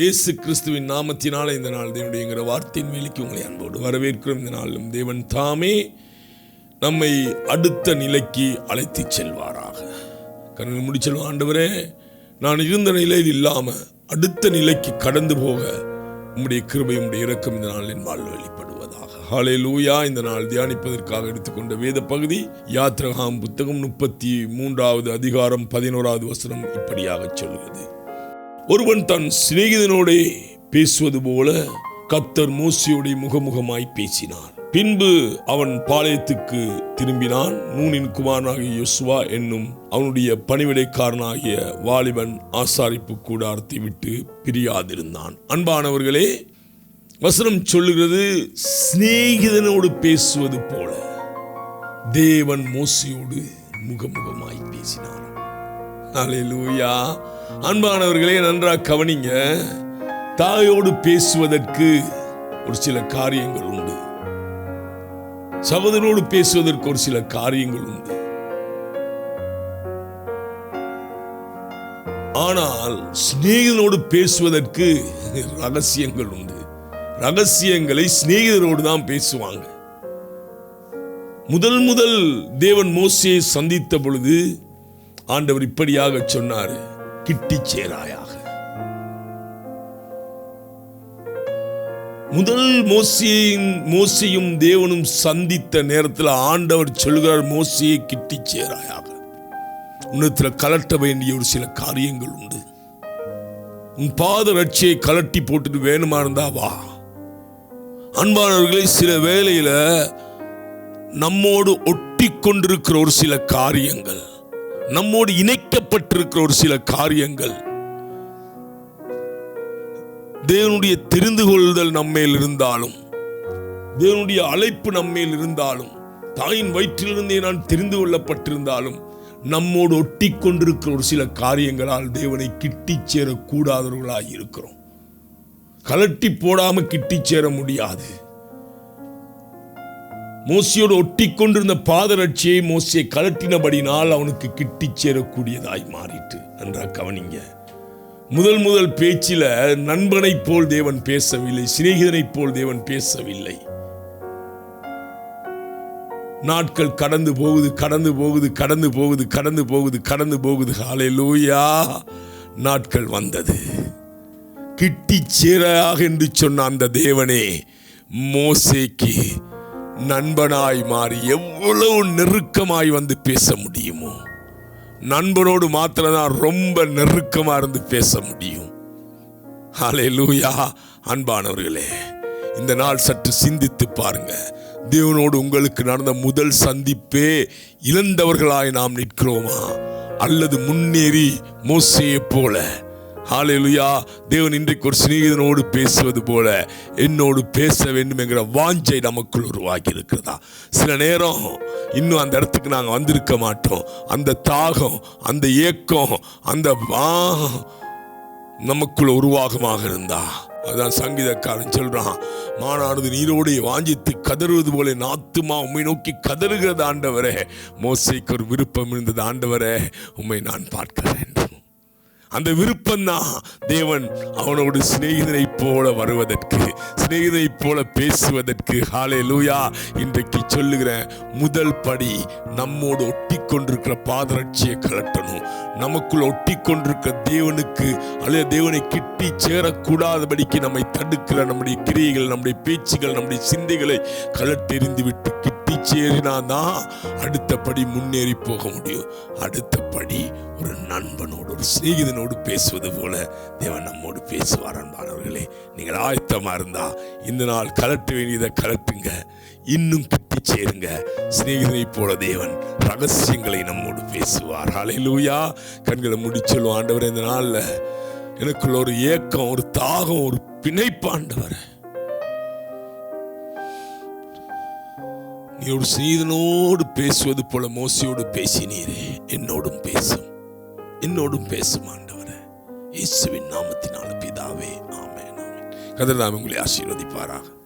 இயேசு கிறிஸ்துவின் நாமத்தினால இந்த நாள் தேவனுடையங்கிற வார்த்தையின் வேலைக்கு உங்களை அன்போடு வரவேற்கிறோம். இந்த நாளிலும் தேவன் தாமே நம்மை அடுத்த நிலைக்கு அழைத்து செல்வாராக. கண்ணன் முடிச்சல் ஆண்டவரே நான் இருந்த நிலையில் இல்லாமல் அடுத்த நிலைக்கு கடந்து போக உம்முடைய கிருபை உம்முடைய இறக்கம் இந்த நாளின் வாழ்வு வெளிப்படுவதாக. ஹாலே லூயா இந்த நாள் தியானிப்பதற்காக எடுத்துக்கொண்ட வேத பகுதி யாத்ரகாம் புத்தகம் முப்பத்தி மூன்றாவது அதிகாரம் பதினோராவது வசனம் இப்படியாக சொல்கிறது. ஒருவன் தன் சிநேகிதனோட பேசுவது போல கத்தர் மோசியோட முகமுகமாய் பேசினார். பின்பு அவன் பாளையத்துக்கு திரும்பினான். நூனின் குமாரனாகிய யோசுவா என்னும் அவனுடைய பணிவிடைக்காரனாகிய வாலிபன் ஆசாரிப்பு கூடாரத்தை விட்டு பிரியாதிருந்தான். அன்பானவர்களே வசனம் சொல்லுகிறது சிநேகிதனோடு பேசுவது போல தேவன் மோசியோடு முகமுகமாய் பேசினார். அலையிலூயா அன்பானவர்களே நன்றாக கவனிங்க. தாயோடு பேசுவதற்கு ஒரு சில காரியங்கள் உண்டு. சகோதரனோடு பேசுவதற்கு ஒரு சில காரியங்கள் உண்டு. ஆனால் சிநேகிதனோடு பேசுவதற்கு ரகசியங்கள் உண்டு. ரகசியங்களை சிநேகிதரோடு தான் பேசுவாங்க. முதல் முதல் தேவன் மோசையை சந்தித்த பொழுது ஆண்டவர் இப்படியாக சொன்னார் கிட்டி சேராயாக. முதல் மோசியின் மோசியும் தேவனும் சந்தித்த நேரத்தில் ஆண்டவர் சொல்கிறார் மோசியை கிட்டி சேராயாக. உன்னத்தில் கலட்ட வேண்டிய ஒரு சில காரியங்கள் உண்டு. உன் பாத ரட்சியை கலட்டி போட்டுட்டு வேணுமா இருந்தா வா. அன்பானவர்களே சில வேலையில நம்மோடு ஒட்டி கொண்டிருக்கிற ஒரு சில காரியங்கள். நம்மோடு இணைக்கப்பட்டிருக்கிற ஒரு சில காரியங்கள். தேவனுடைய தெரிந்து கொள்ளுதல் நம்மேல் இருந்தாலும் தேவனுடைய அழைப்பு நம்மேல் இருந்தாலும் தாயின் வயிற்றிலிருந்தே நான் தெரிந்து கொள்ளப்பட்டிருந்தாலும் நம்மோடு ஒட்டி கொண்டிருக்கிற ஒரு சில காரியங்களால் தேவனை கிட்டி சேரக்கூடாதவர்களாக இருக்கிறோம் கலட்டி போடாமல் கிட்டி சேர முடியாது. மோசியோடு ஒட்டி கொண்டிருந்த பாதரட்சியை மோசியை கலட்டினபடினால் அவனுக்கு கிட்டி சேரக்கூடியதாய் மாறிட்டு நன்றா கவனிங்க. முதல் முதல் பேச்சில் நண்பனைப் போல் தேவன் பேசவில்லை சிநேகிதனைப் போல் தேவன் பேசவில்லை. நாட்கள் கடந்து போகுது கடந்து போகுது கடந்து போகுது கடந்து போகுது கடந்து போகுது. ஹாலே லூயா நாட்கள் வந்தது. கிட்டி சேராக என்று சொன்ன அந்த தேவனே மோசேக்கு நண்பனாய் மாறி எவ்வளவு நெருக்கமாய் வந்து பேச முடியுமோ? நண்பனோடு மாத்திரதான் ரொம்ப நெருக்கமாக இருந்து பேச முடியும். ஹலே லூயா அன்பானவர்களே இந்த நாள் சற்று சிந்தித்து பாருங்க. தேவனோடு உங்களுக்கு நடந்த முதல் சந்திப்பே இழந்தவர்களாய் நாம் நிற்கிறோமா? அல்லது முன்னேறி மோசையை போல? ஹாலேலுயா தேவன் இன்றைக்கு ஒரு சிநேகிதனோடு பேசுவது போல என்னோடு பேச வேண்டும் என்கிற வாஞ்சை நமக்குள் உருவாகி இருக்கிறதா சில நேரம் இன்னும் அந்த இடத்துக்கு நாங்கள் வந்திருக்க மாட்டோம். அந்த தாகம் அந்த ஏக்கம் அந்த வா நமக்குள்ள உருவாகமாக இருந்தா. அதான் சங்கீதக்காரன் சொல்றான் மானானது நீரோடு வாஞ்சித்து கதறுவது போல நாத்துமா உம்மை நோக்கி கதறுகிறது ஆண்டவரே. மோசைக்கு ஒரு விருப்பம் இருந்தது ஆண்டவரே உம்மை நான் பார்க்கிறேன். அந்த விருப்பம் தான் தேவன் அவனோடு சிநேகிதனை போல வருவதற்கு சிநேகிதனை போல பேசுவதற்கு. ஹாலே லூயா இன்றைக்கு சொல்லுகிற முதல் படி நம்மோடு ஒட்டி கொண்டிருக்கிற பாதரட்சியை கலட்டணும் நமக்குள் ஒட்டி கொண்டிருக்க தேவனுக்கு அல்லது தேவனை கிட்டி சேரக்கூடாதபடிக்கு நம்மை தடுக்கிற நம்முடைய கிரியைகள் நம்முடைய பேச்சுகள் நம்முடைய சிந்தைகளை கலட்டெறிந்து விட்டு சேரினா தான் அடுத்தபடி முன்னேறி போக முடியும். அடுத்தபடி ஒரு நண்பனோடு ஒரு சிநேகிதனோடு பேசுவது போல தேவன் நம்மோடு பேசுவார் அன்பானவர்களே. நீங்கள் ஆயத்தமாக இருந்தா இந்த நாள் கலட்ட வேண்டியதை கலட்டுங்க. இன்னும் கிட்டி சேருங்க. சிநேகிதனை போல தேவன் ரகசியங்களை நம்மோடு பேசுவார். அலையிலூயா கண்களை முடிச்சொல்லும் ஆண்டவர் இந்த நாள்ல எனக்குள்ள ஒரு ஏக்கம் ஒரு தாகம் ஒரு பிணைப்பாண்டவர் நீ ஒரு பேசுவது போல மோசையோடு பேசினீரே. என்னோடும் பேசும். என்னோடும் பேசும் ஆண்டவரே. இயேசுவின் நாமத்தினால பிதாவே ஆமே ஆமென். கதிர் உங்களை ஆசீர்வதிப்பாராக.